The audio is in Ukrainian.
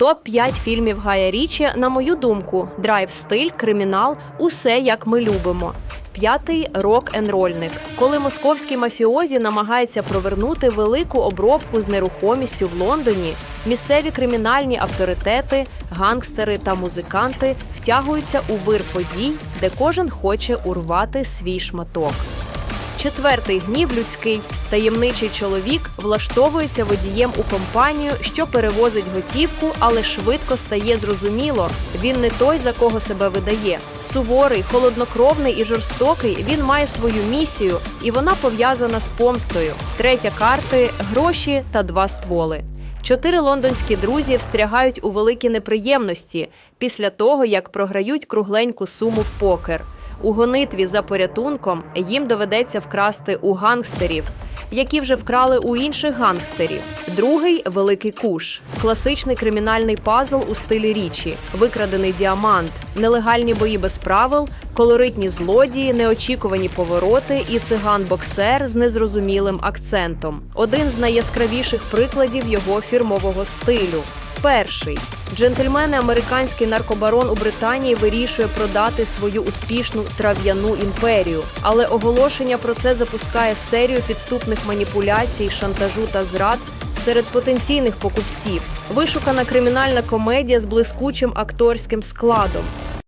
Топ 5 фільмів Гая Річі, на мою думку, драйв стиль, кримінал, усе як ми любимо. П'ятий рок н рольник коли московський мафіозі намагається провернути велику обробку з нерухомістю в Лондоні, місцеві кримінальні авторитети, гангстери та музиканти втягуються у вир подій, де кожен хоче урвати свій шматок. Четвертий гнів людський таємничий чоловік влаштовується водієм у компанію, що перевозить готівку, але швидко стає зрозуміло. Він не той, за кого себе видає. Суворий, холоднокровний і жорстокий. Він має свою місію, і вона пов'язана з помстою. Третя карти гроші та два стволи. Чотири лондонські друзі встрягають у великі неприємності після того, як програють кругленьку суму в покер. У гонитві за порятунком їм доведеться вкрасти у гангстерів, які вже вкрали у інших гангстерів. Другий великий куш, класичний кримінальний пазл у стилі річі, викрадений діамант, нелегальні бої без правил, колоритні злодії, неочікувані повороти і циган-боксер з незрозумілим акцентом. Один з найяскравіших прикладів його фірмового стилю. Перший джентльмен американський наркобарон у Британії вирішує продати свою успішну трав'яну імперію, але оголошення про це запускає серію підступних маніпуляцій, шантажу та зрад серед потенційних покупців. Вишукана кримінальна комедія з блискучим акторським складом.